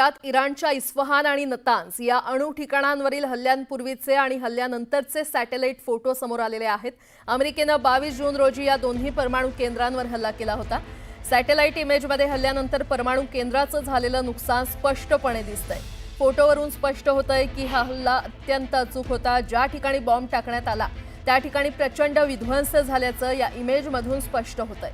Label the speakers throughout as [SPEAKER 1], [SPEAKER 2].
[SPEAKER 1] पाहुयात इराणच्या इस्फहान आणि नतान्स या अणु ठिकाणांवरील हल्ल्यांपूर्वीचे आणि हल्ल्यानंतरचे सॅटेलाईट फोटो समोर आलेले आहेत. अमेरिकेनं बावीस जून रोजी या दोन्ही परमाणू केंद्रांवर हल्ला केला होता. सॅटेलाईट इमेजमध्ये हल्ल्यानंतर परमाणू केंद्राचं झालेलं नुकसान स्पष्टपणे दिसतंय. फोटोवरून स्पष्ट होतंय की हा हल्ला अत्यंत अचूक होता. ज्या ठिकाणी बॉम्ब टाकण्यात आला त्या ठिकाणी प्रचंड विध्वंस झाल्याचं या इमेजमधून स्पष्ट होतंय.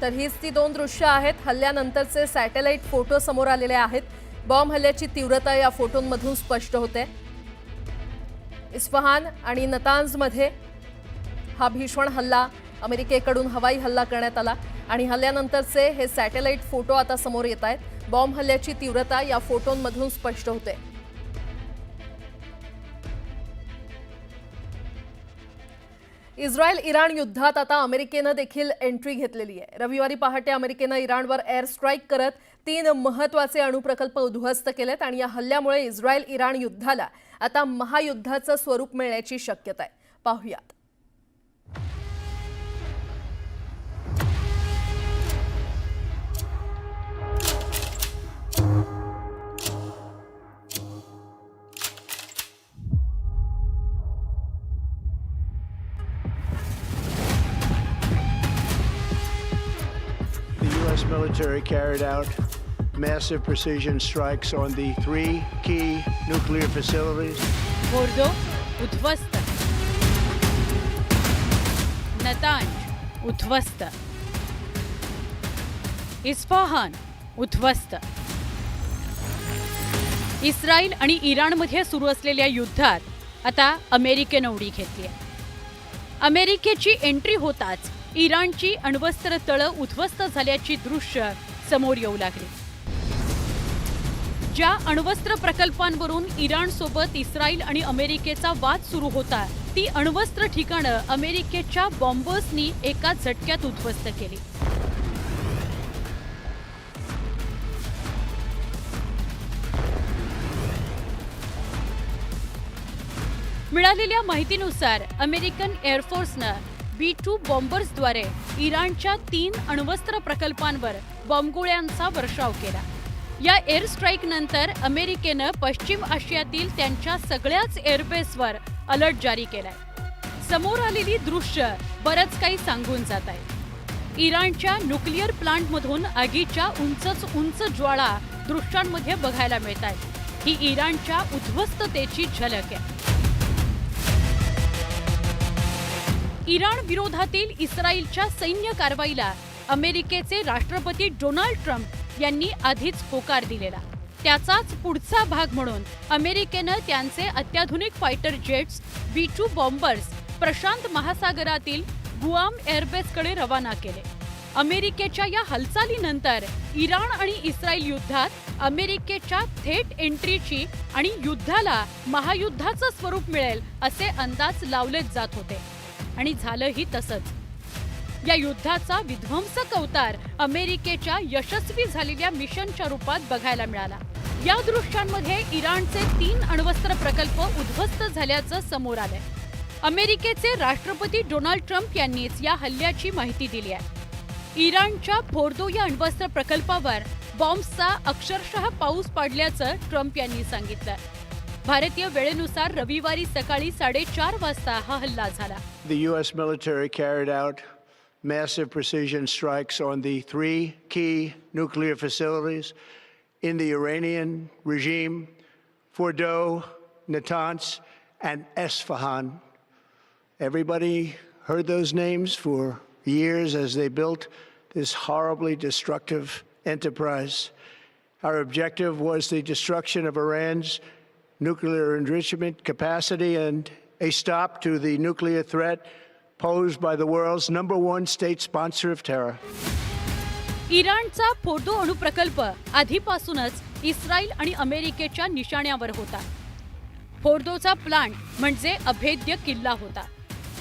[SPEAKER 1] तर हीच ती दोन दृश्य आहेत. हल्ल्यानंतरचे सॅटेलाईट फोटो समोर आलेले आहेत. बॉम्ब हल्ल्याची तीव्रता या फोटोंमधून स्पष्ट होते. इस्फहान आणि नतांजमध्ये हा भीषण हल्ला अमेरिकेकडून हवाई हल्ला करण्यात आला आणि हल्ल्यानंतरचे हे सॅटेलाईट फोटो आता समोर येत आहेत. बॉम्ब हल्ल्याची तीव्रता या फोटोंमधून स्पष्ट होते. इस्रायल इराण युद्धात आता अमेरिकेनं देखील एंट्री घेतलेली आहे. रविवारी पहाटे अमेरिकेनं इराणवर एअर स्ट्राईक करत तीन महत्त्वाचे अणुप्रकल्प उद्ध्वस्त केलेत आणि या हल्ल्यामुळे इस्रायल इराण युद्धाला आता महायुद्धाचं स्वरूप मिळण्याची शक्यता आहे. पाहुयात.
[SPEAKER 2] Military carried out massive precision strikes on the three key nuclear facilities.
[SPEAKER 3] Fordow उद्ध्वस्त नतांज उद्ध्वस्त इस्फहान उद्ध्वस्त इस्रायल आणि इराणमध्ये सुरू असलेल्या युद्धात आता अमेरिकेनं उडी घेतली आहे. अमेरिकेची एंट्री होताच इराणची अण्वस्त्र तळं उद्ध्वस्त झाल्याची दृश्य समोर येऊ लागली. ज्या अण्वस्त्र प्रकल्पांवरून इराणसोबत इस्रायल आणि अमेरिकेचा वाद सुरू होता ती अण्वस्त्र ठिकाणं अमेरिकेच्या बॉम्बर्सनी एका झटक्यात उद्ध्वस्त केली. मिळालेल्या माहितीनुसार अमेरिकन एअरफोर्सनं बी टू बॉम्बर्सद्वारे इराणच्या तीन अण्वस्त्र प्रकल्पांवर बॉम्बगोळ्यांचा वर्षाव केला. या एअर स्ट्राईक नंतर अमेरिकेनं पश्चिम आशियातील त्यांच्या सगळ्याच एअरबेसवर अलर्ट जारी केलाय. समोर आलेली दृश्य बरंच काही सांगून जात आहे. इराणच्या न्यूक्लिअर प्लांटमधून आगीच्या उंचच उंच ज्वाळा दृश्यांमध्ये बघायला मिळत आहेत ही इराणच्या उद्ध्वस्ततेची झलक आहे. इराण विरोधातील इस्रायलच्या सैन्य कारवाईला अमेरिकेचे राष्ट्रपती डोनाल्ड ट्रम्प यांनी आधीच होकार दिलेला. त्याचाच पुढचा भाग म्हणून अमेरिकेनं त्यांचे अत्याधुनिक fighter jets B two bombers Prashant महासागरातील गुआम एअरबेसकडे रवाना केले. अमेरिकेच्या या हालचालीनंतर इराण आणि इस्रायल युद्धात अमेरिकेच्या थेट एंट्रीची आणि युद्धाला महायुद्धाचं स्वरूप मिळेल असे अंदाज लावलेच जात होते. आणि झालंही तसंच. या युद्धाचा विध्वंसक अवतार अमेरिकेच्या यशस्वी झालेल्या मिशनच्या रूपात बघायला मिळाला. या दृश्यांमध्ये इराणचे तीन अण्वस्त्र प्रकल्प उद्ध्वस्त झाल्याचं समोर आलंय. अमेरिकेचे राष्ट्रपती डोनाल्ड ट्रम्प यांनीच या हल्ल्याची माहिती दिली आहे. इराणच्या फोर्दो या अण्वस्त्र प्रकल्पावर बॉम्बचा अक्षरशः पाऊस पाडल्याचं ट्रम्प यांनी सांगितलं. भारतीय वेळेनुसार रविवारी सकाळी साडेचार वाजता हा हल्ला झाला
[SPEAKER 2] The U.S. military carried out massive precision strikes on the three key nuclear facilities in the Iranian regime Fordo, Natanz, and Esfahan. Everybody heard those names for years as they built this horribly destructive enterprise. Our objective was the destruction of Iran's nuclear enrichment capacity and a stop to the nuclear threat posed by the world's number one state sponsor of terror.
[SPEAKER 3] इराणचा photo अणुप्रकल्प आधीपासूनच Israel आणि अमेरिकेच्या निशाण्यावर होता. फोर्दोचा plant म्हणजे अभेद्य किल्ला होता.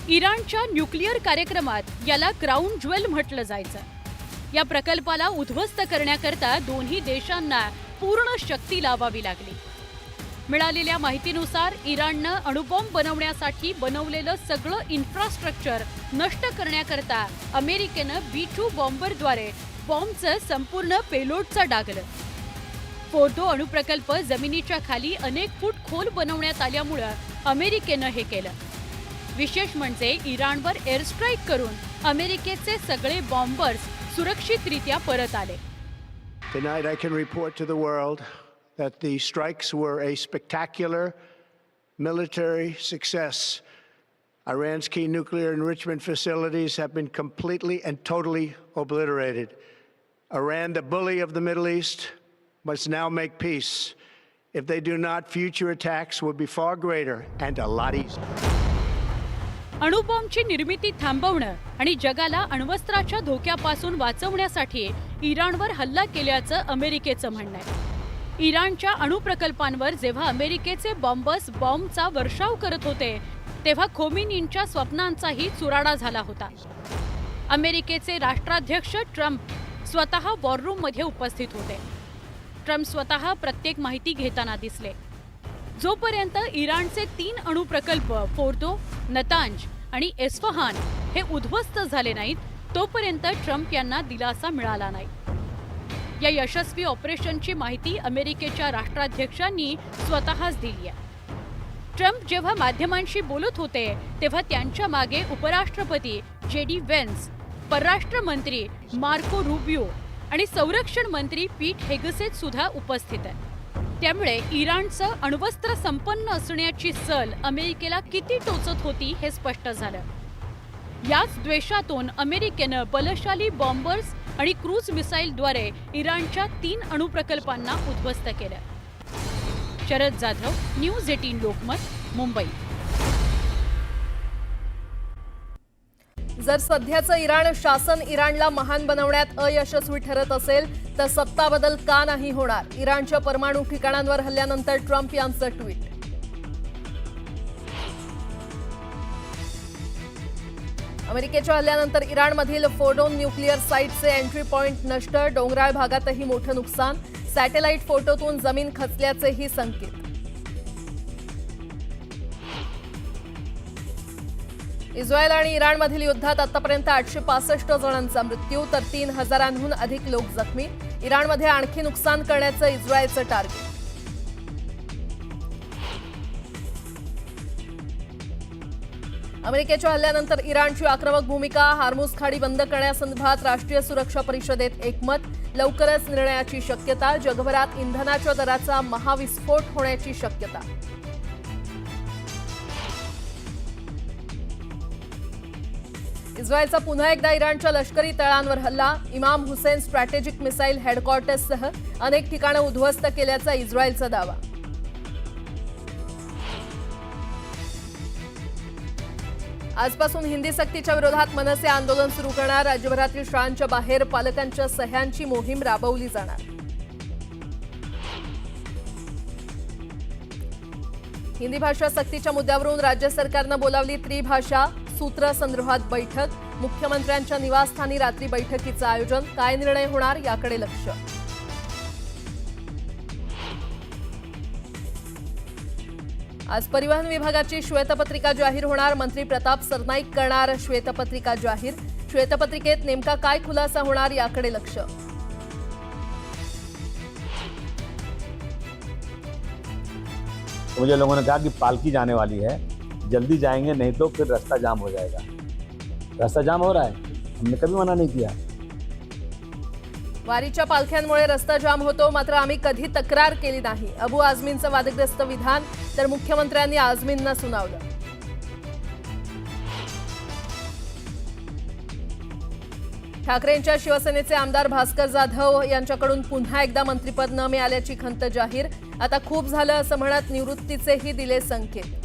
[SPEAKER 3] इराणच्या न्यूक्लिअर कार्यक्रमात याला क्राऊन ज्वेल म्हटलं जायचं. या प्रकल्पाला उद्ध्वस्त करण्याकरता दोन्ही देशांना पूर्ण शक्ती लावावी लागली. मिळालेल्या माहितीनुसार इराणनं अणुबॉम्ब बनवण्यासाठी बनवलेलं सगळं इन्फ्रास्ट्रक्चर नष्ट करण्याकरता अमेरिकेनं बी टू बॉम्बरद्वारे बॉम्बचं संपूर्ण पेलोडचं डागलं. फोर्दो अणुप्रकल्प जमिनीच्या खाली अनेक फूट खोल बनवण्यात आल्यामुळं अमेरिकेनं हे केलं. विशेष म्हणजे इराणवर एअरस्ट्राईक करून अमेरिकेचे सगळे बॉम्बर्स सुरक्षितरित्या परत आले.
[SPEAKER 2] Tonight, I can report to the world that the strikes were a spectacular military success. Iran's key nuclear enrichment facilities have been completely and totally obliterated. Iran, the bully of the Middle East, must now make peace. If they do not, future attacks will be far greater and a lot easier.
[SPEAKER 3] अणुबॉम्बची निर्मिती थांबवणं आणि जगाला अण्वस्त्राच्या धोक्यापासून वाचवण्यासाठी इराणवर हल्ला केल्याचं अमेरिकेचं म्हणणं आहे इराणच्या अणुप्रकल्पांवर जेव्हा अमेरिकेचे बॉम्बर्स बॉम्बचा वर्षाव करत होते तेव्हा खोमिनींच्या स्वप्नांचाही चुराडा झाला होता. अमेरिकेचे राष्ट्राध्यक्ष ट्रम्प स्वतः वॉररूममध्ये उपस्थित होते. ट्रम्प स्वतः प्रत्येक माहिती घेताना दिसले. जोपर्यंत इराणचे तीन अणुप्रकल्प फोर्दो नतांज आणि एस्फहान हे उद्ध्वस्त झाले नाहीत तोपर्यंत ट्रम्प यांना दिलासा मिळाला नाही. या यशस्वी ऑपरेशनची माहिती अमेरिकेच्या राष्ट्राध्यक्षांनी स्वतःच दिली आहे. ट्रम्प जेव्हा माध्यमांशी बोलत होते तेव्हा त्यांच्या मागे उपराष्ट्रपती जे डी वेन्स परराष्ट्र मंत्री मार्को रुबिओ आणि संरक्षण मंत्री पीट हेगसेत सुद्धा उपस्थित आहेत. त्यामुळे इराणचं अण्वस्त्र संपन्न असण्याची सल अमेरिकेला किती टोचत होती हे स्पष्ट झालं. याच द्वेषातून अमेरिकेनं बलशाली बॉम्बर्स आणि क्रूज मिसाईलद्वारे इराणच्या तीन अणुप्रकल्पांना उद्ध्वस्त केलं. Sharad Jadhav news eighteen Lokmat Mumbai.
[SPEAKER 1] जर सध्याचं इराण शासन इराणला महान बनवण्यात अयशस्वी ठरत असेल तर सत्ता बदल का नाही होणार? इराणच्या परमाणु ठिकाणांवर हल्ल्यानंतर ट्रम्प यांचं ट्विट. अमेरिकेच्या हल्ल्यानंतर इराणमधील फोडोन न्यूक्लिअर साईटचे एंट्री पॉइंट नष्ट डोंगराळ भागातही मोठं नुकसान. सॅटेलाईट फोटोतून जमीन खचल्याचेही संकेत. इस्रायल आणि इराणमधील युद्धात आतापर्यंत आठशे पासष्ट जणांचा मृत्यू तर तीन हजारांहून अधिक लोक जखमी. इराणमध्ये आणखी नुकसान करण्याचं इस्रायलचं टार्गेट. अमेरिकेच्या हल्ल्यानंतर इराणची आक्रमक भूमिका हार्मुज खाडी बंद करण्यासंदर्भात राष्ट्रीय सुरक्षा परिषदेत एकमत. लवकरच निर्णयाची शक्यता जगभरात इंधनाच्या दराचा महाविस्फोट होण्याची शक्यता. इस्रायलचा पुन्हा एकदा इराणच्या लष्करी तळांवर हल्ला. इमाम हुसेन स्ट्रॅटेजिक मिसाईल हेडक्वार्टर्ससह अनेक ठिकाणं उद्ध्वस्त केल्याचा इस्रायलचा दावा. आजपासून हिंदी सक्तीच्या विरोधात मनसे आंदोलन सुरू करणार. राज्यभरातील शाळांच्या बाहेर पालकांच्या सह्यांची मोहीम राबवली जाणार. हिंदी भाषा सक्तीच्या मुद्द्यावरून राज्य सरकारनं बोलावली त्रिभाषा सूत्रसंदर्भात बैठक. मुख्यमंत्र्यांच्या निवासस्थानी रात्री बैठकीचं आयोजन. काय निर्णय होणार याकडे लक्ष. आज परिवहन विभागाची श्वेतपत्रिका जाहीर होणार. मंत्री प्रताप सरनाईक करणार श्वेतपत्रिका जाहीर. श्वेतपत्रिकेत नेमका काय खुलासा होणार याकडे लक्ष.
[SPEAKER 4] मुझे लोगों ने कहा कि पालकी जाने वाली है. जल्दी जाएंगे नहीं तो फिर रास्ता जाम हो जाएगा. रास्ता जाम हो रहा है? हमने कभी मना नहीं किया.
[SPEAKER 1] वारीच्या पालख्यांमुळे रस्ता जाम होतो मात्र आम्ही कधी तक्रार केली नाही. अबू आझमींचं वादग्रस्त विधान तर मुख्यमंत्र्यांनी आझमींना सुनावलं. ठाकरेंच्या शिवसेनेचे आमदार भास्कर जाधव यांच्याकडून पुन्हा एकदा मंत्रिपद न मिळाल्याची खंत जाहीर. आता खूप झालं असं म्हणत निवृत्तीचेही दिले संकेत.